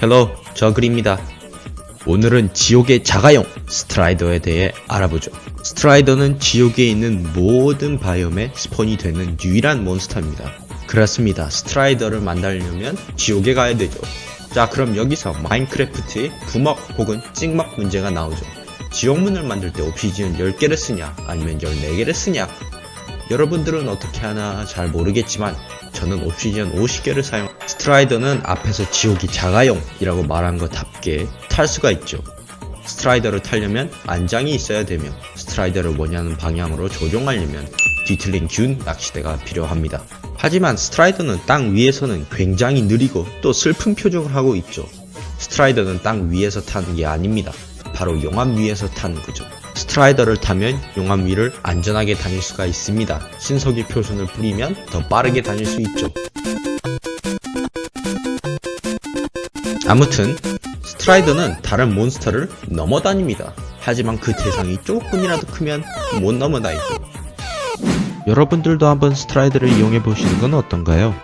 헬로 저글입니다. 오늘은 지옥의 자가용 스트라이더에 대해 알아보죠. 스트라이더는 지옥에 있는 모든 바이옴에 스폰이 되는 유일한 몬스터입니다. 그렇습니다. 스트라이더를 만나려면 지옥에 가야 되죠. 자 그럼 여기서 마인크래프트의 부먹 혹은 찍먹 문제가 나오죠. 지옥문을 만들 때 옵시디언 10개를 쓰냐 아니면 14개를 쓰냐 여러분들은 어떻게 하나 잘 모르겠지만 저는 옵시디언 50개를 사용 스트라이더는 앞에서 지옥이 자가용이라고 말한 것답게 탈 수가 있죠. 스트라이더를 타려면 안장이 있어야 되며 스트라이더를 원하는 방향으로 조종하려면 뒤틀린 균 낚시대가 필요합니다. 하지만 스트라이더는 땅 위에서는 굉장히 느리고 또 슬픈 표정을 하고 있죠. 스트라이더는 땅 위에서 타는 게 아닙니다 바로 용암 위에서 타는 거죠 스트라이더를 타면 용암 위를 안전하게 다닐 수가 있습니다. 신석이 표준을 뿌리면 더 빠르게 다닐 수 있죠. 아무튼 스트라이더는 다른 몬스터를 넘어다닙니다. 하지만 그 대상이 조금이라도 크면 못 넘어다니죠. 여러분들도 한번 스트라이더를 이용해 보시는 건 어떤가요?